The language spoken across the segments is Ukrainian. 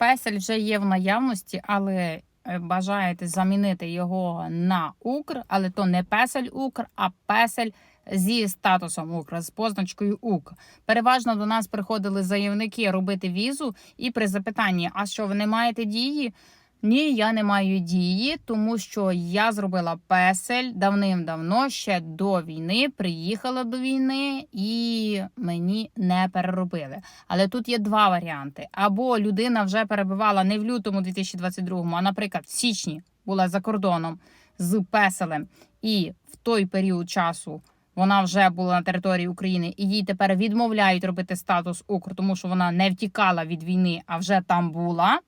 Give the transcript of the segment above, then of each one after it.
песель вже є в наявності, але е, бажаєте замінити його на Укр, але то не песель Укр, а песель зі статусом Укр, з позначкою УК. Переважно до нас приходили заявники робити візу, і при запитанні, а що ви не маєте дії? Ні, я не маю дії, тому що я зробила песель давним-давно, ще до війни, приїхала до війни і мені не переробили. Але тут є два варіанти: або людина вже перебувала не в лютому 2022, а, наприклад, в січні була за кордоном з песелем, і в той період часу. Вона вже була на території України, і їй тепер відмовляють робити статус Укр, тому що вона не втікала від війни, а вже там була.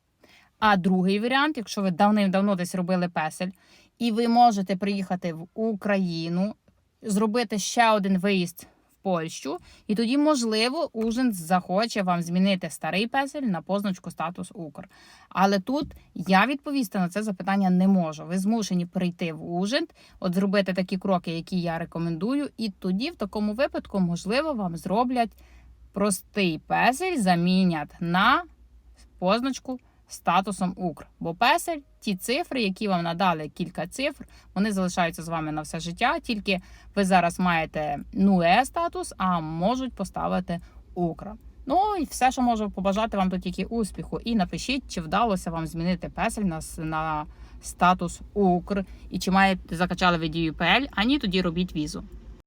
А другий варіант, якщо ви давним-давно десь робили песель, і ви можете приїхати в Україну, зробити ще один виїзд в Польщу, і тоді, можливо, Ужин захоче вам змінити старий песель на позначку статус Укр. Але тут я відповісти на це запитання не можу. Ви змушені прийти в Ужин, от зробити такі кроки, які я рекомендую, і тоді, в такому випадку, можливо, вам зроблять простий песель, замінять на позначку статусом Укр. Бо песель, ті цифри, які вам надали кілька цифр, вони залишаються з вами на все життя. Тільки ви зараз маєте НУЕ статус, а можуть поставити Укра. Ну і все, що можу побажати вам тут тільки успіху. І напишіть, чи вдалося вам змінити песель на, на статус Укр, і чи маєте закачали ви дію ПЛ, а ні, тоді робіть візу.